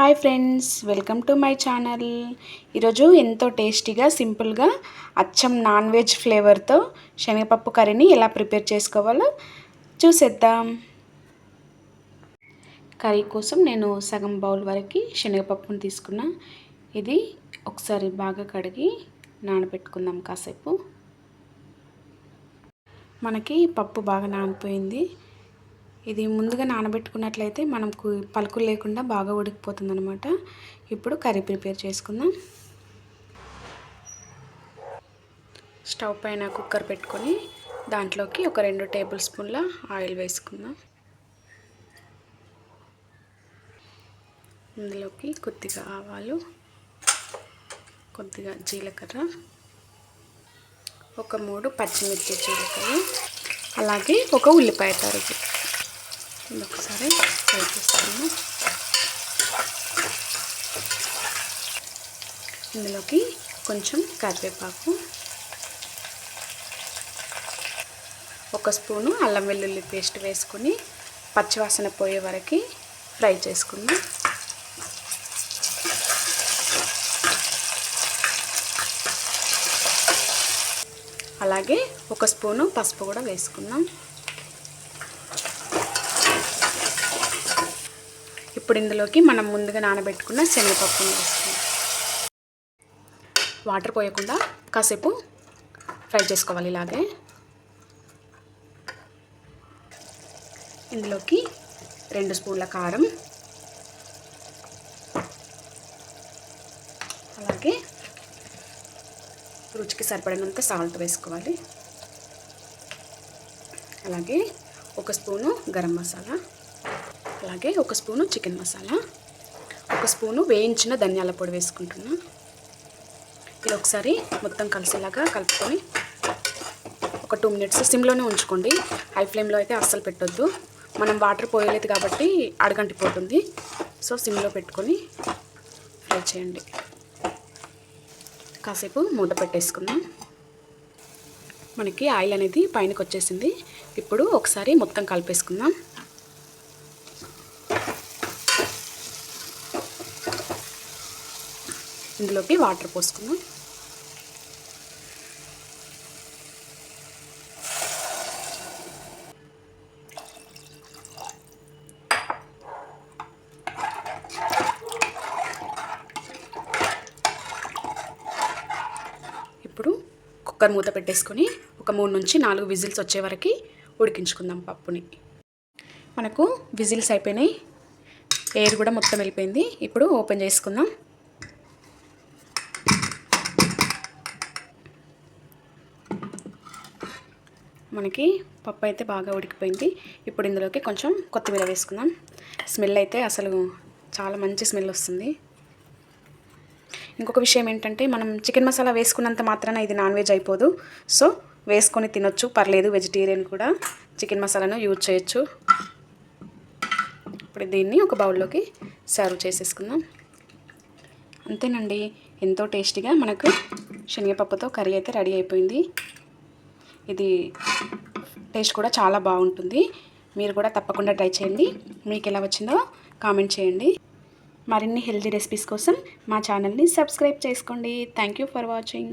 Hi friends welcome to my channel. ఈరోజు ఎంతో టేస్టీగా సింపుల్గా అచ్చం నాన్ వెజ్ ఫ్లేవర్తో శనగపప్పు కర్రీని ఎలా ప్రిపేర్ చేసుకోవాలో చూసేద్దాం. కర్రీ కోసం నేను సగం బౌల్ వరకు శనగపప్పును తీసుకున్నా. ఇది ఒకసారి బాగా కడిగి నానబెట్టుకుందాం కాసేపు. మనకి పప్పు బాగా నానిపోయింది. ఇది ముందుగా నానబెట్టుకున్నట్లయితే మనకు పలుకులు లేకుండా బాగా ఉడికిపోతుంది అనమాట ఇప్పుడు కర్రీ ప్రిపేర్ చేసుకుందాం. స్టవ్ పైన కుక్కర్ పెట్టుకొని దాంట్లోకి ఒక రెండు టేబుల్ స్పూన్ల ఆయిల్ వేసుకుందాం. ఇందులోకి కొద్దిగా ఆవాలు కొద్దిగా జీలకర్ర ఒక మూడు పచ్చిమిర్చి జీలకర్ర అలాగే ఒక ఉల్లిపాయ తరుగు. ఒకసారి ఫ్రై చేస్తాను. ఇందులోకి కొంచెం కరివేపాకు ఒక స్పూను అల్లం వెల్లుల్లి పేస్ట్ వేసుకుని పచ్చివాసన పోయే వరకు ఫ్రై చేసుకుందాం. అలాగే ఒక స్పూను పసుపు కూడా వేసుకుందాం. ఇప్పుడు ఇందులోకి మనం ముందుగా నానబెట్టుకున్న శనగపప్పును వేసుకుందాం. వాటర్ పోయకుండా కాసేపు ఫ్రై చేసుకోవాలి ఇలాగే. ఇందులోకి రెండు స్పూన్ల కారం. అలాగే రుచికి సరిపడినంత సాల్ట్ వేసుకోవాలి. అలాగే ఒక స్పూను గరం మసాలా. అలాగే ఒక స్పూను చికెన్ మసాలా ఒక స్పూను వేయించిన ధనియాల పొడి వేసుకుంటున్నా. ఇది ఒకసారి మొత్తం కలిసేలాగా కలుపుకొని ఒక టూ మినిట్స్ సిమ్లోనే ఉంచుకోండి. హై ఫ్లేమ్లో అయితే అస్సలు పెట్టొద్దు. మనం వాటర్ పోయలేదు కాబట్టి అడగంటిపోతుంది సో సిమ్లో పెట్టుకొని ఫ్రై చేయండి. కాసేపు మూత పెట్టేసుకుందాం. మనకి ఆయిల్ అనేది పైనకి వచ్చేసింది ఇప్పుడు ఒకసారి మొత్తం కలిపేసుకుందాం. ఇందులోకి వాటర్ పోసుకుందాం. ఇప్పుడు కుక్కర్ మూత పెట్టేసుకొని ఒక మూడు నుంచి నాలుగు విజిల్స్ వచ్చే వరకు ఉడికించుకుందాం పప్పుని. మనకు విజిల్స్ అయిపోయినాయి. ఎయిర్ కూడా మొత్తం వెళ్ళిపోయింది. ఇప్పుడు ఓపెన్ చేసుకుందాం. మనకి పప్పు అయితే బాగా ఉడికిపోయింది. ఇప్పుడు ఇందులోకి కొంచెం కొత్తిమీర వేసుకుందాం. స్మెల్ అయితే అసలు చాలా మంచి స్మెల్ వస్తుంది. ఇంకొక విషయం ఏంటంటే మనం చికెన్ మసాలా వేసుకున్నంత మాత్రాన ఇది నాన్ వెజ్ అయిపోదు. సో వేసుకొని తినొచ్చు. పర్లేదు వెజిటేరియన్ కూడా చికెన్ మసాలాను యూజ్ చేయొచ్చు. ఇప్పుడు దీన్ని ఒక బౌల్లోకి సర్వ్ చేసేసుకుందాం. అంతేనండి. ఎంతో టేస్టీగా మనకు శనగపప్పుతో కర్రీ అయితే రెడీ అయిపోయింది. ఇది టేస్ట్ కూడా చాలా బాగుంటుంది. మీరు కూడా తప్పకుండా ట్రై చేయండి. మీకు ఎలా వచ్చిందో కామెంట్ చేయండి. మరిన్ని హెల్తీ రెసిపీస్ కోసం మా ఛానల్ని సబ్స్క్రైబ్ చేసుకోండి. Thank you for watching.